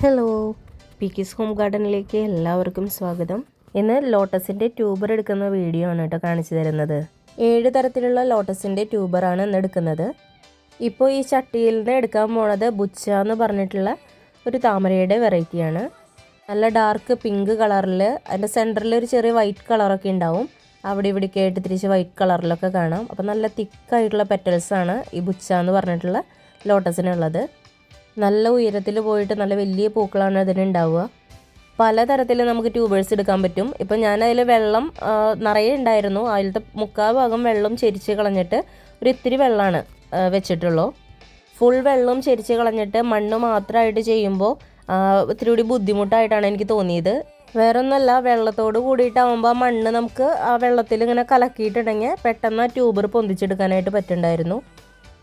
Hello പീക്കീസ് home ഗാർഡനിലേക്ക് എല്ലാവർക്കും സ്വാഗതം. ഇന്ന് ലോട്ടസിന്റെ ട്യൂബർ എടുക്കുന്ന വീഡിയോ ആണ് കേട്ടോ കാണിച്ചു തരുന്നത്. ഏഴ് തരത്തിലുള്ള ലോട്ടസിന്റെ ട്യൂബറാണ് ഇന്ന് എടുക്കുന്നത്. ഇപ്പോൾ ഈ ചട്ടിയിൽ നിന്ന് എടുക്കാൻ പോണത് ബുച്ച എന്ന് പറഞ്ഞിട്ടുള്ള ഒരു താമരയുടെ വെറൈറ്റിയാണ് നല്ല ഡാർക്ക് പിങ്ക് കളറിൽ അതിന്റെ സെന്ററിൽ ഒരു ചെറിയ വൈറ്റ് കളറൊക്കെ ഉണ്ടാവും. അവിടെ ഇവിടെ കേട്ട് തിരിച്ച് വൈറ്റ് കളറിലൊക്കെ കാണാം. അപ്പോൾ നല്ല തിക്കായിട്ടുള്ള പെറ്റൽസാണ് ഈ ബുച്ച എന്ന് പറഞ്ഞിട്ടുള്ള ലോട്ടസിനുള്ളത്. നല്ല ഉയരത്തിൽ പോയിട്ട് നല്ല വലിയ പൂക്കളാണ് അതിനുണ്ടാവുക. പലതരത്തിൽ നമുക്ക് ട്യൂബേഴ്സ് എടുക്കാൻ പറ്റും. ഇപ്പം ഞാൻ അതിൽ വെള്ളം നിറയെ ഉണ്ടായിരുന്നു. അതിലത്തെ മുക്കാൽ ഭാഗം വെള്ളം ചെരിച്ച് കളഞ്ഞിട്ട് ഒരു ഇത്തിരി വെള്ളമാണ് വെച്ചിട്ടുള്ളൂ. ഫുൾ വെള്ളം ചെരിച്ച് കളഞ്ഞിട്ട് മണ്ണ് മാത്രമായിട്ട് ചെയ്യുമ്പോൾ ഇത്തിരി കൂടി ബുദ്ധിമുട്ടായിട്ടാണ് എനിക്ക് തോന്നിയത്. വേറെ ഒന്നുമല്ല വെള്ളത്തോട് കൂടിയിട്ടാവുമ്പോൾ മണ്ണ് നമുക്ക് ആ വെള്ളത്തിൽ ഇങ്ങനെ കലക്കിയിട്ടുണ്ടെങ്കിൽ പെട്ടെന്ന് ആ ട്യൂബർ പൊന്തിച്ചെടുക്കാനായിട്ട് പറ്റുന്നുണ്ടായിരുന്നു.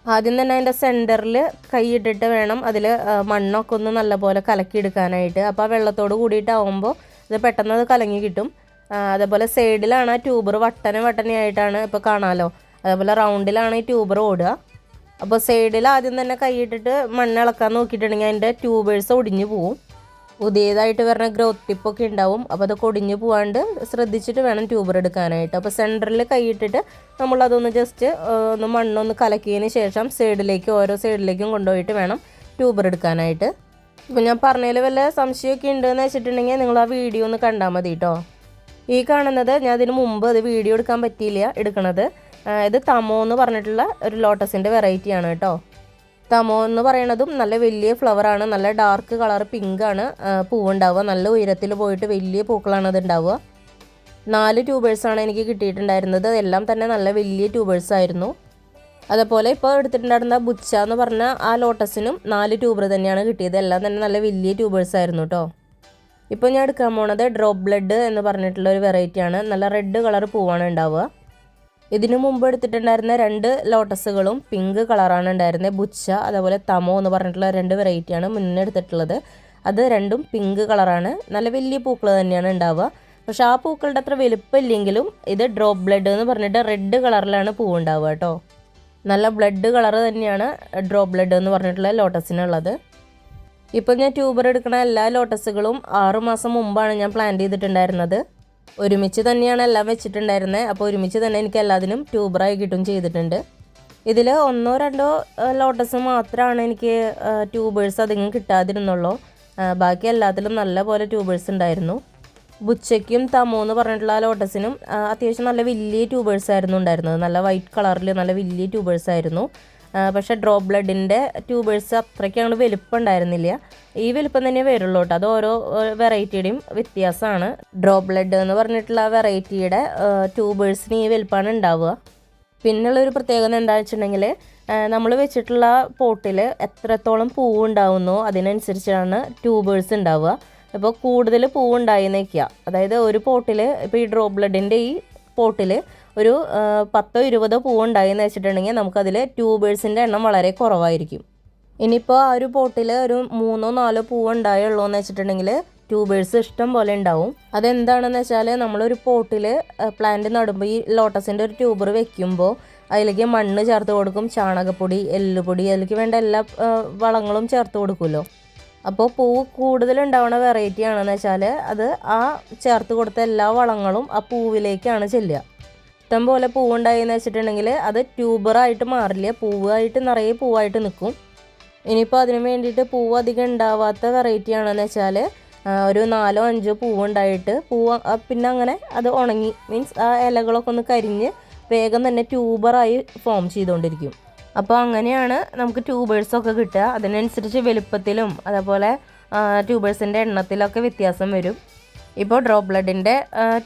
ആദ്യം തന്നെ അതിന്റെ സെന്ററിൽ കൈയിട്ടിട്ട് വേണം അതിൽ മണ്ണൊക്കെ ഒന്ന് നല്ലപോലെ കലക്കിയെടുക്കാനായിട്ട്. അപ്പോൾ ആ വെള്ളത്തോട് കൂടിയിട്ടാവുമ്പോൾ ഇത് പെട്ടെന്ന് അത് കലങ്ങി കിട്ടും. അതേപോലെ സൈഡിലാണ് ആ ട്യൂബർ വട്ടന വട്ടനയായിട്ടാണ് ഇപ്പോൾ കാണാമല്ലോ അതേപോലെ റൗണ്ടിലാണ് ഈ ട്യൂബർ ഓടുക. അപ്പോൾ സൈഡിൽ ആദ്യം തന്നെ കൈയിട്ടിട്ട് മണ്ണ് ഇളക്കാൻ നോക്കിയിട്ടുണ്ടെങ്കിൽ അതിന്റെ ട്യൂബേഴ്സ് ഒടിഞ്ഞു പോവും. പുതിയതായിട്ട് വരുന്ന ഗ്രോത്ത് ടിപ്പൊക്കെ ഉണ്ടാവും. അപ്പോൾ അതൊക്കെ കൊടിഞ്ഞു പോവാണ്ട് ശ്രദ്ധിച്ചിട്ട് വേണം ട്യൂബർ എടുക്കാനായിട്ട്. അപ്പോൾ സെന്ററിൽ കൈയിട്ടിട്ട് നമ്മളതൊന്ന് ജസ്റ്റ് ഒന്ന് മണ്ണൊന്ന് കലക്കിയതിന് ശേഷം സൈഡിലേക്ക് ഓരോ സൈഡിലേക്കും കൊണ്ടുപോയിട്ട് വേണം ട്യൂബർ എടുക്കാനായിട്ട്. ഇപ്പോൾ ഞാൻ പറഞ്ഞതിൽ വല്ല സംശയമൊക്കെ ഉണ്ടെന്ന് വെച്ചിട്ടുണ്ടെങ്കിൽ നിങ്ങൾ ആ വീഡിയോ ഒന്ന് കണ്ടാൽ മതി കേട്ടോ ഈ കാണുന്നത് ഞാൻ അതിന് മുമ്പ് അത് വീഡിയോ എടുക്കാൻ പറ്റിയില്ല എടുക്കണത്. ഇത് തമോ എന്ന് പറഞ്ഞിട്ടുള്ള ഒരു ലോട്ടസിന്റെ വെറൈറ്റിയാണ് കേട്ടോ തമോ എന്ന് പറയണതും നല്ല വലിയ ഫ്ലവറാണ് നല്ല ഡാർക്ക് കളർ പിങ്കാണ് പൂവുണ്ടാവുക. നല്ല ഉയരത്തിൽ പോയിട്ട് വലിയ പൂക്കളാണ് അത് ഉണ്ടാവുക നാല് ട്യൂബേഴ്സാണ് എനിക്ക് കിട്ടിയിട്ടുണ്ടായിരുന്നത്. അതെല്ലാം തന്നെ നല്ല വലിയ ട്യൂബേഴ്സ് ആയിരുന്നു. അതേപോലെ ഇപ്പോൾ എടുത്തിട്ടുണ്ടായിരുന്ന ബുച്ച എന്ന് പറഞ്ഞ ആ ലോട്ടസിനും നാല് ട്യൂബർ തന്നെയാണ് കിട്ടിയത്. എല്ലാം തന്നെ നല്ല വലിയ ട്യൂബേഴ്സ് ആയിരുന്നു കേട്ടോ ഇപ്പോൾ ഞാൻ എടുക്കാൻ പോണത് ഡ്രോപ്പ് ബ്ലഡ് എന്ന് പറഞ്ഞിട്ടുള്ള ഒരു വെറൈറ്റിയാണ് നല്ല റെഡ് കളർ പൂവാണ് ഉണ്ടാവുക. ഇതിനു മുമ്പ് എടുത്തിട്ടുണ്ടായിരുന്ന രണ്ട് ലോട്ടസുകളും പിങ്ക് കളറാണ് ഉണ്ടായിരുന്നത് ബുച്ച അതേപോലെ തമോ എന്ന് പറഞ്ഞിട്ടുള്ള രണ്ട് വെറൈറ്റിയാണ് മുന്നേ എടുത്തിട്ടുള്ളത്. അത് രണ്ടും പിങ്ക് കളറാണ് നല്ല വലിയ പൂക്കൾ തന്നെയാണ് ഉണ്ടാവുക. പക്ഷെ ആ പൂക്കളുടെ അത്ര വലുപ്പമില്ലെങ്കിലും ഇത് ഡ്രോപ്പ് ബ്ലഡ് എന്ന് പറഞ്ഞിട്ട് റെഡ് കളറിലാണ് പൂവുണ്ടാവുക കേട്ടോ. നല്ല ബ്ലഡ് കളർ തന്നെയാണ് ഡ്രോപ്പ് ബ്ലഡ് എന്ന് പറഞ്ഞിട്ടുള്ള ലോട്ടസിനുള്ളത് ഇപ്പം ഞാൻ ട്യൂബർ എടുക്കുന്ന എല്ലാ ലോട്ടസുകളും ആറുമാസം മുമ്പാണ് ഞാൻ പ്ലാൻ ചെയ്തിട്ടുണ്ടായിരുന്നത്. ഒരുമിച്ച് തന്നെയാണ് എല്ലാം വെച്ചിട്ടുണ്ടായിരുന്നത് അപ്പോൾ ഒരുമിച്ച് തന്നെ എനിക്ക് എല്ലാത്തിനും ട്യൂബറായി കിട്ടും ചെയ്തിട്ടുണ്ട്. ഇതിൽ ഒന്നോ രണ്ടോ ലോട്ടസ് മാത്രമാണ് എനിക്ക് ട്യൂബേഴ്സ് അധികം കിട്ടാതിരുന്നുള്ളൂ. ബാക്കി എല്ലാത്തിലും നല്ല പോലെ ട്യൂബേഴ്സ് ഉണ്ടായിരുന്നു. ബുച്ചയ്ക്കും തമോ എന്ന് പറഞ്ഞിട്ടുള്ള ലോട്ടസിനും അത്യാവശ്യം നല്ല വലിയ ട്യൂബേഴ്സ് ആയിരുന്നു ഉണ്ടായിരുന്നത്. നല്ല വൈറ്റ് കളറിൽ നല്ല വലിയ ട്യൂബേഴ്സ് ആയിരുന്നു. പക്ഷേ ഡ്രോപ്പ് ബ്ലഡിന്റെ ട്യൂബേഴ്സ് അത്രയ്ക്ക് ഞങ്ങൾ വലുപ്പം ഉണ്ടായിരുന്നില്ല ഈ വലുപ്പം തന്നെ വരുള്ളൂ കേട്ടോ. അത് ഓരോ വെറൈറ്റിയുടെയും വ്യത്യാസമാണ്. ഡ്രോപ്പ് ബ്ലഡ് എന്ന് പറഞ്ഞിട്ടുള്ള വെറൈറ്റിയുടെ ട്യൂബേഴ്സിന് ഈ വലുപ്പമാണ് ഉണ്ടാവുക. പിന്നെയുള്ള ഒരു പ്രത്യേകത എന്താണെന്ന് വെച്ചിട്ടുണ്ടെങ്കിൽ നമ്മൾ വെച്ചിട്ടുള്ള പോട്ടിൽ എത്രത്തോളം പൂവ് ഉണ്ടാവുന്നോ അതിനനുസരിച്ചാണ് ട്യൂബേഴ്സ് ഉണ്ടാവുക. ഇപ്പോൾ കൂടുതൽ പൂവ് നിൽക്കുക അതായത് ഒരു പോട്ടിൽ ഇപ്പോൾ ഈ ഡ്രോപ്പ് ബ്ലഡിന്റെ ഈ പോട്ടിൽ ഒരു പത്തോ ഇരുപതോ പൂവ് ഉണ്ടായി എന്ന് വെച്ചിട്ടുണ്ടെങ്കിൽ നമുക്കതിൽ ട്യൂബേഴ്സിന്റെ എണ്ണം വളരെ കുറവായിരിക്കും. ഇനിയിപ്പോൾ ആ ഒരു പോട്ടിൽ ഒരു മൂന്നോ നാലോ പൂവ് ഉണ്ടായുള്ളൂ എന്ന് വെച്ചിട്ടുണ്ടെങ്കിൽ ട്യൂബേഴ്സ് ഇഷ്ടം പോലെ ഉണ്ടാവും. അതെന്താണെന്ന് വെച്ചാൽ നമ്മളൊരു പോട്ടിൽ പ്ലാന്റ് നടുമ്പോൾ ഈ ലോട്ടസിന്റെ ഒരു ട്യൂബർ വെക്കുമ്പോൾ അതിലേക്ക് മണ്ണ് ചേർത്ത് കൊടുക്കും ചാണകപ്പൊടി എല്ലുപൊടി അതിലേക്ക് വേണ്ട എല്ലാ വളങ്ങളും ചേർത്ത് കൊടുക്കുമല്ലോ. അപ്പോൾ പൂവ് കൂടുതലുണ്ടാവുന്ന വെറൈറ്റി ആണെന്ന് വെച്ചാൽ അത് ആ ചേർത്ത് കൊടുത്ത എല്ലാ വളങ്ങളും ആ പൂവിലേക്കാണ് ചെല്ലുക. ഇഷ്ടം പോലെ പൂവുണ്ടായി എന്ന് വെച്ചിട്ടുണ്ടെങ്കിൽ അത് ട്യൂബറായിട്ട് മാറില്ല. പൂവായിട്ട് നിറയെ പൂവായിട്ട് നിൽക്കും ഇനിയിപ്പോൾ അതിന് വേണ്ടിയിട്ട് പൂവ് അധികം ഉണ്ടാവാത്ത വെറൈറ്റി ആണെന്ന് വെച്ചാൽ ഒരു നാലോ അഞ്ചോ പൂവുണ്ടായിട്ട് പൂവ് പിന്നെ അങ്ങനെ അത് ഉണങ്ങി മീൻസ് ആ ഇലകളൊക്കെ ഒന്ന് കരിഞ്ഞ് വേഗം തന്നെ ട്യൂബറായി ഫോം ചെയ്തുകൊണ്ടിരിക്കും അപ്പോൾ അങ്ങനെയാണ് നമുക്ക് ട്യൂബേഴ്സൊക്കെ കിട്ടുക. അതിനനുസരിച്ച് വലുപ്പത്തിലും അതേപോലെ ട്യൂബേഴ്സിന്റെ എണ്ണത്തിലൊക്കെ വ്യത്യാസം വരും. ഇപ്പോൾ ഡ്രോപ്പ് ബ്ലഡിന്റെ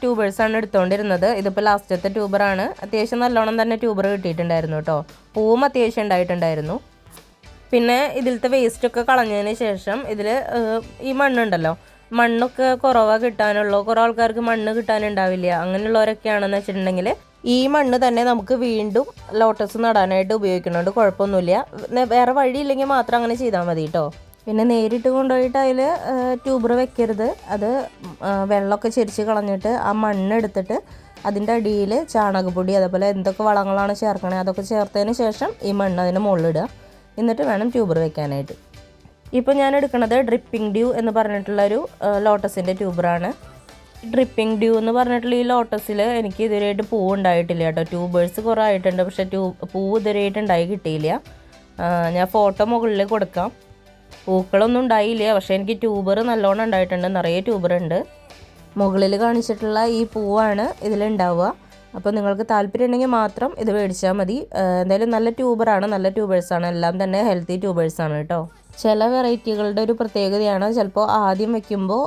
ട്യൂബേഴ്സാണ് എടുത്തുകൊണ്ടിരുന്നത് ഇതിപ്പോൾ ലാസ്റ്റത്തെ ട്യൂബറാണ് അത്യാവശ്യം നല്ലോണം തന്നെ ട്യൂബർ കിട്ടിയിട്ടുണ്ടായിരുന്നു കേട്ടോ. പൂവും അത്യാവശ്യം ഉണ്ടായിട്ടുണ്ടായിരുന്നു. പിന്നെ ഇതിലത്തെ വേസ്റ്റൊക്കെ കളഞ്ഞതിന് ശേഷം ഇതിൽ ഈ മണ്ണുണ്ടല്ലോ. മണ്ണൊക്കെ കുറവാണ് കിട്ടാനുള്ളൂ കുറേ ആൾക്കാർക്ക് മണ്ണ് കിട്ടാനുണ്ടാവില്ല. അങ്ങനെയുള്ളവരൊക്കെയാണെന്ന് വെച്ചിട്ടുണ്ടെങ്കിൽ ഈ മണ്ണ് തന്നെ നമുക്ക് വീണ്ടും ലോട്ടസ് നടാനായിട്ട് ഉപയോഗിക്കുന്നുണ്ട് കുഴപ്പമൊന്നുമില്ല. വേറെ വഴിയില്ലെങ്കിൽ മാത്രം അങ്ങനെ ചെയ്താൽ മതി കേട്ടോ. പിന്നെ നേരിട്ട് കൊണ്ടുപോയിട്ട് അതിൽ ട്യൂബർ വെക്കരുത്. അത് വെള്ളമൊക്കെ ചെരിച്ച് കളഞ്ഞിട്ട് ആ മണ്ണെടുത്തിട്ട് അതിന്റെ അടിയിൽ ചാണകപ്പൊടി അതേപോലെ എന്തൊക്കെ വളങ്ങളാണ് ചേർക്കണേ അതൊക്കെ ചേർത്തതിന് ശേഷം ഈ മണ്ണ് അതിന് മുകളിലിടുക എന്നിട്ട് വേണം ട്യൂബർ വെക്കാനായിട്ട്. ഇപ്പോൾ ഞാൻ എടുക്കുന്നത് ഡ്രിപ്പിംഗ് ഡ്യൂ എന്ന് പറഞ്ഞിട്ടുള്ളൊരു ലോട്ടസിന്റെ ട്യൂബറാണ്. ഡ്രിപ്പിംഗ് ഡ്യൂ എന്ന് പറഞ്ഞിട്ടുള്ള ഈ ലോട്ടസിൽ എനിക്ക് ഇതുവരെയായിട്ട് പൂ ഉണ്ടായിട്ടില്ല കേട്ടോ. ട്യൂബേഴ്സ് കുറേ ആയിട്ടുണ്ട് പക്ഷേ ട്യൂബ് പൂവ് ഇതുവരെയായിട്ട് ഉണ്ടായി കിട്ടിയില്ല. ഞാൻ ഫോട്ടോ മുകളിൽ കൊടുക്കാം. പൂക്കളൊന്നും ഉണ്ടായില്ല. പക്ഷേ എനിക്ക് ട്യൂബർ നല്ലോണം ഉണ്ടായിട്ടുണ്ട്. നിറയെ ട്യൂബർ ഉണ്ട്. മുകളിൽ കാണിച്ചിട്ടുള്ള ഈ പൂവാണ് ഇതിലുണ്ടാവുക. അപ്പോൾ നിങ്ങൾക്ക് താല്പര്യം ഉണ്ടെങ്കിൽ മാത്രം ഇത് മേടിച്ചാൽ മതി. എന്തായാലും നല്ല ട്യൂബറാണ്. നല്ല ട്യൂബേഴ്സാണ് എല്ലാം തന്നെ ഹെൽത്തി ട്യൂബേഴ്സാണ് കേട്ടോ. ചില വെറൈറ്റികളുടെ ഒരു പ്രത്യേകതയാണ്. ചിലപ്പോൾ ആദ്യം വെക്കുമ്പോൾ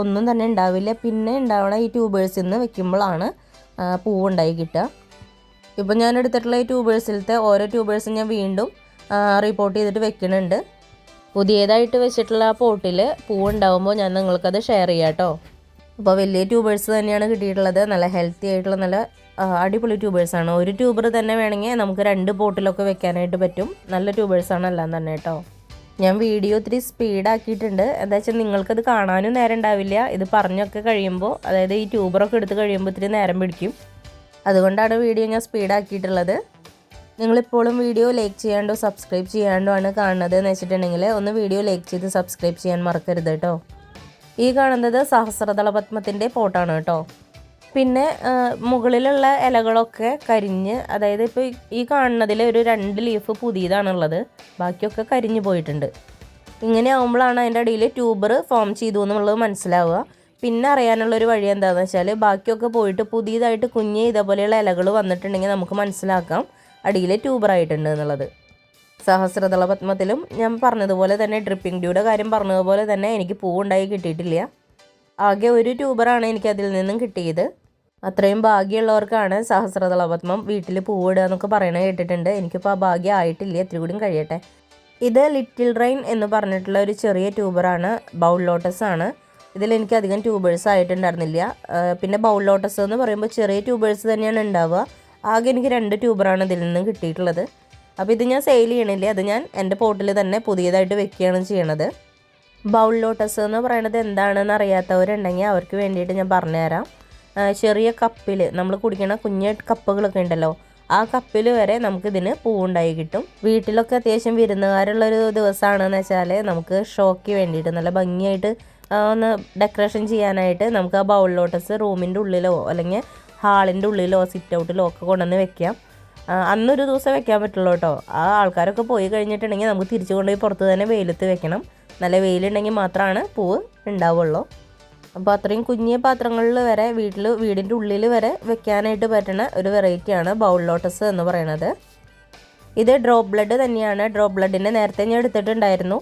ഒന്നും തന്നെ ഉണ്ടാവില്ല. പിന്നെ ഉണ്ടാവണ ഈ ട്യൂബേഴ്സിൽ നിന്ന് വെക്കുമ്പോഴാണ് പൂവുണ്ടായി കിട്ടുക. ഇപ്പം ഞാൻ എടുത്തിട്ടുള്ള ഈ ട്യൂബേഴ്സിലത്തെ ഓരോ ട്യൂബേഴ്സും ഞാൻ വീണ്ടും റിപ്പോർട്ട് ചെയ്തിട്ട് വെക്കുന്നുണ്ട്. പുതിയതായിട്ട് വെച്ചിട്ടുള്ള ആ പോട്ടിൽ പൂവുണ്ടാവുമ്പോൾ ഞാൻ നിങ്ങൾക്കത് ഷെയർ ചെയ്യാം കേട്ടോ. അപ്പോൾ വലിയ ട്യൂബേഴ്സ് തന്നെയാണ് കിട്ടിയിട്ടുള്ളത്. നല്ല ഹെൽത്തി ആയിട്ടുള്ള നല്ല അടിപൊളി ട്യൂബേഴ്സാണ് ഒരു ട്യൂബർ തന്നെ വേണമെങ്കിൽ നമുക്ക് രണ്ട് പോട്ടിലൊക്കെ വെക്കാനായിട്ട് പറ്റും. നല്ല ട്യൂബേഴ്സാണ് എല്ലാം തന്നെ കേട്ടോ. ഞാൻ വീഡിയോ ഒത്തിരി സ്പീഡാക്കിയിട്ടുണ്ട് എന്താ വെച്ചാൽ നിങ്ങൾക്കത് കാണാനും നേരം ഉണ്ടാവില്ല. ഇത് പറഞ്ഞൊക്കെ കഴിയുമ്പോൾ അതായത് ഈ ട്യൂബറൊക്കെ എടുത്ത് കഴിയുമ്പോൾ ഇത്തിരി നേരം പിടിക്കും. അതുകൊണ്ടാണ് വീഡിയോ ഞാൻ സ്പീഡാക്കിയിട്ടുള്ളത് നിങ്ങളിപ്പോഴും വീഡിയോ ലൈക്ക് ചെയ്യാണ്ടോ സബ്സ്ക്രൈബ് ചെയ്യാണ്ടോ ആണ് കാണുന്നത് എന്ന് വെച്ചിട്ടുണ്ടെങ്കിൽ ഒന്ന് വീഡിയോ ലൈക്ക് ചെയ്ത് സബ്സ്ക്രൈബ് ചെയ്യാൻ മറക്കരുത് കേട്ടോ ഈ കാണുന്നത് സഹസ്രദള പത്മത്തിന്റെ പോട്ടാണ് കേട്ടോ പിന്നെ മുകളിലുള്ള ഇലകളൊക്കെ കരിഞ്ഞ് അതായത് ഇപ്പോൾ ഈ കാണുന്നതിൽ ഒരു രണ്ട് ലീഫ് പുതിയതാണുള്ളത് ബാക്കിയൊക്കെ കരിഞ്ഞു പോയിട്ടുണ്ട്. ഇങ്ങനെ ആകുമ്പോഴാണ് അതിന്റെ അടിയിൽ ട്യൂബർ ഫോം ചെയ്തു എന്നുള്ളത് മനസ്സിലാവുക. പിന്നെ അറിയാനുള്ളൊരു വഴി എന്താണെന്ന് വെച്ചാൽ ബാക്കിയൊക്കെ പോയിട്ട് പുതിയതായിട്ട് കുഞ്ഞ് ഇതേപോലെയുള്ള ഇലകൾ വന്നിട്ടുണ്ടെങ്കിൽ നമുക്ക് മനസ്സിലാക്കാം. അടിയിൽ ട്യൂബറായിട്ടുണ്ട് എന്നുള്ളത്. സഹസ്രതള പത്മത്തിലും ഞാൻ പറഞ്ഞതുപോലെ തന്നെ ഡ്രിപ്പിംഗ് ഡ്യൂയുടെ കാര്യം പറഞ്ഞതുപോലെ തന്നെ എനിക്ക് പൂവുണ്ടായി കിട്ടിയിട്ടില്ല. ആകെ ഒരു ട്യൂബറാണ് എനിക്ക് അതിൽ നിന്നും കിട്ടിയത്. അത്രയും ഭാഗ്യമുള്ളവർക്കാണ് സഹസ്രതള പത്മം വീട്ടിൽ പൂവിടുക എന്നൊക്കെ പറയണത് കേട്ടിട്ടുണ്ട്. എനിക്കിപ്പോൾ ആ ഭാഗ്യം ആയിട്ടില്ല ഇത്തിരി കൂടിയും കഴിയട്ടെ. ഇത് ലിറ്റിൽ റെയിൻ എന്ന് പറഞ്ഞിട്ടുള്ള ഒരു ചെറിയ ട്യൂബറാണ് ബൗൾ ലോട്ടസ് ആണ്. ഇതിൽ എനിക്ക് അധികം ട്യൂബേഴ്സ് ആയിട്ടുണ്ടായിരുന്നില്ല പിന്നെ ബൗൾ ലോട്ടസ് എന്ന് പറയുമ്പോൾ ചെറിയ ട്യൂബേഴ്സ് തന്നെയാണ് ഉണ്ടാവുക. ആകെ എനിക്ക് രണ്ട് ട്യൂബറാണ് ഇതിൽ നിന്ന് കിട്ടിയിട്ടുള്ളത്. അപ്പോൾ ഇത് ഞാൻ സെയിൽ ചെയ്യണില്ല? അത് ഞാൻ എന്റെ പോട്ടിൽ തന്നെ പുതിയതായിട്ട് വെക്കുകയാണ് ചെയ്യണത്. ബൗൾ ലോട്ടസ് എന്ന് പറയുന്നത് എന്താണെന്ന് അറിയാത്തവരുണ്ടെങ്കിൽ അവർക്ക് വേണ്ടിയിട്ട് ഞാൻ പറഞ്ഞുതരാം. ചെറിയ കപ്പിൽ നമ്മൾ കുടിക്കുന്ന കുഞ്ഞ് കപ്പുകളൊക്കെ ഉണ്ടല്ലോ ആ കപ്പിൽ വരെ നമുക്കിതിന് പൂവുണ്ടായി കിട്ടും. വീട്ടിലൊക്കെ അത്യാവശ്യം വിരുന്നുകാരുള്ളൊരു ദിവസമാണെന്ന് വെച്ചാൽ നമുക്ക് ഷോയ്ക്ക് വേണ്ടിയിട്ട് നല്ല ഭംഗിയായിട്ട് ഒന്ന് ഡെക്കറേഷൻ ചെയ്യാനായിട്ട് നമുക്ക് ആ ബൗൾ ലോട്ടസ് റൂമിന്റെ ഉള്ളിലോ അല്ലെങ്കിൽ ഹാളിന്റെ ഉള്ളിലോ സിറ്റ് ഔട്ടിലോ ഒക്കെ കൊണ്ടുവന്ന് വെക്കാം. അന്നൊരു ദിവസം വെക്കാൻ പറ്റുള്ളൂ കേട്ടോ. ആ ആൾക്കാരൊക്കെ പോയി കഴിഞ്ഞിട്ടുണ്ടെങ്കിൽ നമുക്ക് തിരിച്ചു കൊണ്ടുപോയി പുറത്ത് തന്നെ വെയിലത്ത് വെക്കണം. നല്ല വെയിലുണ്ടെങ്കിൽ മാത്രമാണ് പൂവ് ഉണ്ടാവുള്ളൂ. അപ്പോൾ അത്രയും കുഞ്ഞിയ പാത്രങ്ങളിൽ വരെ വീട്ടിൽ വീടിന്റെ ഉള്ളിൽ വരെ വെക്കാനായിട്ട് പറ്റുന്ന ഒരു വെറൈറ്റിയാണ് ബൗൾ ലോട്ടസ് എന്ന് പറയുന്നത് ഇത് ഡ്രോപ്പ് ബ്ലഡ് തന്നെയാണ്. ഡ്രോപ്പ് ബ്ലഡിന്റെ നേരത്തെ ഞാൻ എടുത്തിട്ടുണ്ടായിരുന്നു.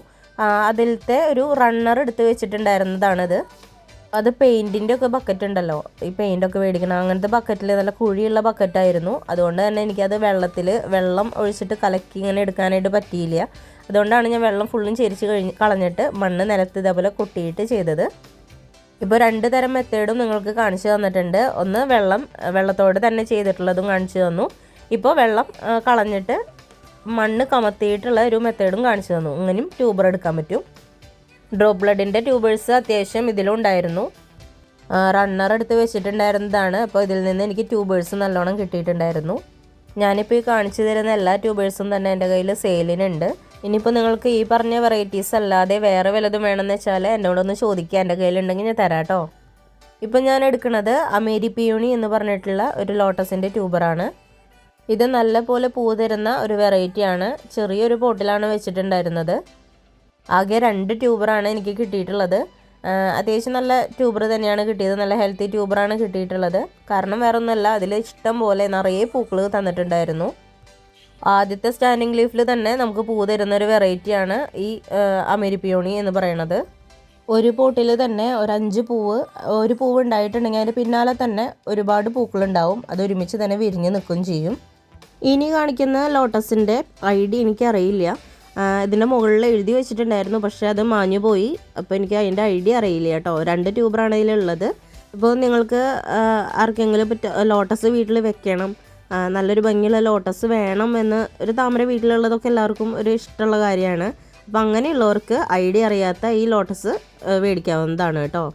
അതിലത്തെ ഒരു റണ്ണർ എടുത്ത് വെച്ചിട്ടുണ്ടായിരുന്നതാണിത്. അത് പെയിന്റിന്റെ ഒക്കെ ബക്കറ്റ് ഉണ്ടല്ലോ. ഈ പെയിന്റ് ഒക്കെ മേടിക്കണം അങ്ങനത്തെ ബക്കറ്റിൽ നല്ല കുഴിയുള്ള ബക്കറ്റായിരുന്നു അതുകൊണ്ട് തന്നെ എനിക്കത് വെള്ളത്തിൽ വെള്ളം ഒഴിച്ചിട്ട് കലക്കി ഇങ്ങനെ എടുക്കാനായിട്ട് പറ്റിയില്ല. അതുകൊണ്ടാണ് ഞാൻ വെള്ളം ഫുള്ളും ചെരിച്ച് കഴിഞ്ഞ് കളഞ്ഞിട്ട് മണ്ണ് നിലത്ത് ഇതേപോലെ കൊട്ടിയിട്ട് ചെയ്തത്. ഇപ്പോൾ രണ്ട് തരം മെത്തേഡും നിങ്ങൾക്ക് കാണിച്ചു തന്നിട്ടുണ്ട്. ഒന്ന് വെള്ളം വെള്ളത്തോട് തന്നെ ചെയ്തിട്ടുള്ളതും കാണിച്ചു തന്നു. ഇപ്പോൾ വെള്ളം കളഞ്ഞിട്ട് മണ്ണ് കമത്തിയിട്ടുള്ള ഒരു മെത്തേഡും കാണിച്ചു തന്നു. ഇങ്ങനെയും ട്യൂബർ എടുക്കാൻ പറ്റും. ഡ്രോപ്പ് ബ്ലഡിന്റെ ട്യൂബേഴ്സ് അത്യാവശ്യം ഇതിലുണ്ടായിരുന്നു. റണ്ണർ എടുത്ത് വെച്ചിട്ടുണ്ടായിരുന്നതാണ്. അപ്പോൾ ഇതിൽ നിന്ന് എനിക്ക് ട്യൂബേഴ്സ് നല്ലോണം കിട്ടിയിട്ടുണ്ടായിരുന്നു. ഞാനിപ്പോൾ ഈ കാണിച്ചു തരുന്ന എല്ലാ ട്യൂബേഴ്സും തന്നെ എന്റെ കയ്യിൽ സെയിലിനുണ്ട് ഇനിയിപ്പോൾ നിങ്ങൾക്ക് ഈ പറഞ്ഞ വെറൈറ്റീസ് അല്ലാതെ വേറെ വല്ലതും വേണമെന്ന് വെച്ചാൽ എന്നോടൊന്ന് ചോദിക്കുക. എന്റെ കയ്യിലുണ്ടെങ്കിൽ ഞാൻ തരാം കേട്ടോ. ഇപ്പം ഞാൻ എടുക്കുന്നത് അമേരി പിയൂണി എന്ന് പറഞ്ഞിട്ടുള്ള ഒരു ലോട്ടസിന്റെ ട്യൂബറാണ് ഇത് നല്ല പോലെ പൂ തരുന്ന ഒരു വെറൈറ്റിയാണ് ചെറിയൊരു പോട്ടിലാണ് വെച്ചിട്ടുണ്ടായിരുന്നത്. ആകെ രണ്ട് ട്യൂബറാണ് എനിക്ക് കിട്ടിയിട്ടുള്ളത്. അത്യാവശ്യം നല്ല ട്യൂബർ തന്നെയാണ് കിട്ടിയത്. നല്ല ഹെൽത്തി ട്യൂബറാണ് കിട്ടിയിട്ടുള്ളത്. കാരണം വേറെ ഒന്നുമല്ല അതിൽ ഇഷ്ടം പോലെ നിറയെ പൂക്കൾ തന്നിട്ടുണ്ടായിരുന്നു. ആദ്യത്തെ സ്റ്റാൻഡിങ് ലീഫിൽ തന്നെ നമുക്ക് പൂ തരുന്നൊരു വെറൈറ്റിയാണ് ഈ അമേരിപ്പിയോണി എന്ന് പറയുന്നത് ഒരു പോട്ടിൽ തന്നെ ഒരു അഞ്ച് പൂവ് ഒരു പൂവ് ഉണ്ടായിട്ടുണ്ടെങ്കിൽ അതിന്റെ പിന്നാലെ തന്നെ ഒരുപാട് പൂക്കളുണ്ടാവും. അത് ഒരുമിച്ച് തന്നെ വിരിഞ്ഞ് നിൽക്കുകയും ചെയ്യും. ഇനി കാണിക്കുന്ന ലോട്ടസിന്റെ ഐ ഡി എനിക്കറിയില്ല. ഇതിന്റെ മുകളിൽ എഴുതി വെച്ചിട്ടുണ്ടായിരുന്നു പക്ഷേ അത് മാഞ്ഞു പോയി. അപ്പോൾ എനിക്ക് അതിന്റെ ഐ ഡി അറിയില്ല കേട്ടോ. രണ്ട് ട്യൂബറാണ് ഇതിലുള്ളത് ഇപ്പോൾ നിങ്ങൾക്ക് ആർക്കെങ്കിലും പറ്റ ലോട്ടസ് വീട്ടിൽ വെക്കണം. നല്ലൊരു ഭംഗിയുള്ള ലോട്ടസ് വേണം എന്ന് ഒരു താമര വീട്ടിലുള്ളതൊക്കെ എല്ലാവർക്കും ഒരു ഇഷ്ടമുള്ള കാര്യമാണ്. അപ്പോൾ അങ്ങനെയുള്ളവർക്ക് ഐ ഡി അറിയാത്ത ഈ ലോട്ടസ് മേടിക്കാവുന്നതാണ് കേട്ടോ.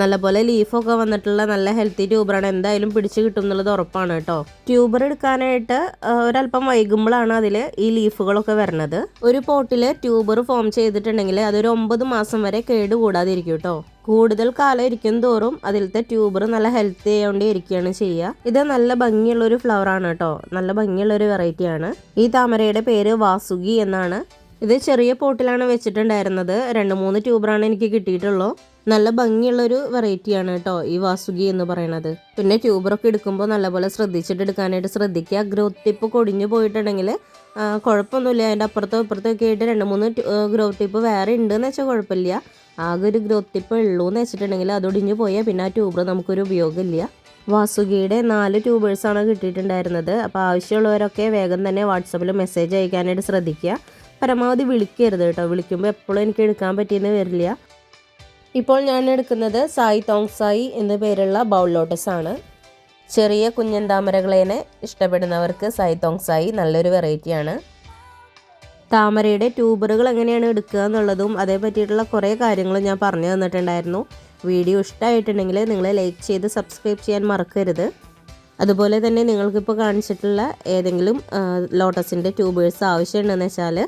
നല്ലപോലെ ലീഫൊക്കെ വന്നിട്ടുള്ള നല്ല ഹെൽത്തി ട്യൂബറാണ് എന്തായാലും പിടിച്ച് കിട്ടും എന്നുള്ളത് ഉറപ്പാണ് കേട്ടോ. ട്യൂബർ എടുക്കാനായിട്ട് ഒരല്പം വൈകുമ്പോഴാണ് അതിൽ ഈ ലീഫുകളൊക്കെ വരുന്നത് ഒരു പോട്ടിൽ ട്യൂബർ ഫോം ചെയ്തിട്ടുണ്ടെങ്കിൽ അതൊരു ഒമ്പത് മാസം വരെ കേട് കൂടാതിരിക്കും കേട്ടോ. കൂടുതൽ കാലം ഇരിക്കും തോറും അതിലത്തെ ട്യൂബർ നല്ല ഹെൽത്തി ആയതുകൊണ്ട് ഇരിക്കുകയാണ് ചെയ്യുക ഇത് നല്ല ഭംഗിയുള്ള ഒരു ഫ്ലവർ ആണ് കേട്ടോ. നല്ല ഭംഗിയുള്ള ഒരു വെറൈറ്റി ആണ്. ഈ താമരയുടെ പേര് വാസുകി എന്നാണ്. ഇത് ചെറിയ പോട്ടിലാണ് വെച്ചിട്ടുണ്ടായിരുന്നത്. രണ്ട് മൂന്ന് ട്യൂബറാണ് എനിക്ക് കിട്ടിയിട്ടുള്ളൂ. നല്ല ഭംഗിയുള്ളൊരു വെറൈറ്റിയാണ് കേട്ടോ ഈ വാസുകി എന്ന് പറയുന്നത് പിന്നെ ട്യൂബറൊക്കെ എടുക്കുമ്പോൾ നല്ലപോലെ ശ്രദ്ധിച്ചിട്ട് എടുക്കാനായിട്ട് ശ്രദ്ധിക്കുക. ഗ്രോത്ത് ടിപ്പ് കൊടിഞ്ഞു പോയിട്ടുണ്ടെങ്കിൽ കുഴപ്പമൊന്നുമില്ല. അതിന്റെ അപ്പുറത്തോ ഇപ്പുറത്തോ ഒക്കെ ആയിട്ട് രണ്ട് മൂന്ന് ഗ്രോത്ത് ടിപ്പ് വേറെ ഉണ്ടെന്ന് വെച്ചാൽ കുഴപ്പമില്ല. ആകെ ഒരു ഗ്രോത്ത് ടിപ്പ് ഉള്ളൂ എന്ന് വെച്ചിട്ടുണ്ടെങ്കിൽ അതൊടിഞ്ഞു പോയാൽ പിന്നെ ആ ട്യൂബർ നമുക്കൊരു ഉപയോഗമില്ല. വാസുകിയുടെ നാല് ട്യൂബേഴ്സാണ് കിട്ടിയിട്ടുണ്ടായിരുന്നത്. അപ്പോൾ ആവശ്യമുള്ളവരൊക്കെ വേഗം തന്നെ വാട്സപ്പിൽ മെസ്സേജ് അയക്കാനായിട്ട് ശ്രദ്ധിക്കുക. പരമാവധി വിളിക്കരുത് കേട്ടോ. വിളിക്കുമ്പോൾ എപ്പോഴും എനിക്ക് എടുക്കാൻ പറ്റിയെന്ന് വരില്ല. ഇപ്പോൾ ഞാൻ എടുക്കുന്നത് സായി തോങ് സായി എന്ന പേരുള്ള ബൗൾ ലോട്ടസ് ആണ്. ചെറിയ കുഞ്ഞൻ താമരകളേനെ ഇഷ്ടപ്പെടുന്നവർക്ക് സായി തോങ് സായി നല്ലൊരു വെറൈറ്റിയാണ് താമരയുടെ ട്യൂബറുകൾ എങ്ങനെയാണ് എടുക്കുക എന്നുള്ളതും അതേ പറ്റിയിട്ടുള്ള കുറേ കാര്യങ്ങളും ഞാൻ പറഞ്ഞു തന്നിട്ടുണ്ടായിരുന്നു. വീഡിയോ ഇഷ്ടമായിട്ടുണ്ടെങ്കിൽ നിങ്ങൾ ലൈക്ക് ചെയ്ത് സബ്സ്ക്രൈബ് ചെയ്യാൻ മറക്കരുത്. അതുപോലെ തന്നെ നിങ്ങൾക്കിപ്പോൾ കാണിച്ചിട്ടുള്ള ഏതെങ്കിലും ലോട്ടസിന്റെ ട്യൂബേഴ്സ് ആവശ്യമുണ്ടെന്ന് വെച്ചാൽ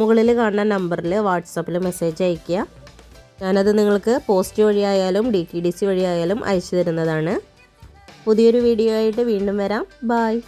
മുകളിൽ കാണുന്ന നമ്പറിൽ വാട്സപ്പിൽ മെസ്സേജ് അയയ്ക്കുക. ഞാനത് നിങ്ങൾക്ക് പോസ്റ്റ് വഴിയായാലും ഡി ടി ഡി സി വഴിയായാലും അയച്ചു തരുന്നതാണ്. പുതിയൊരു വീഡിയോ ആയിട്ട് വീണ്ടും വരാം. ബായ്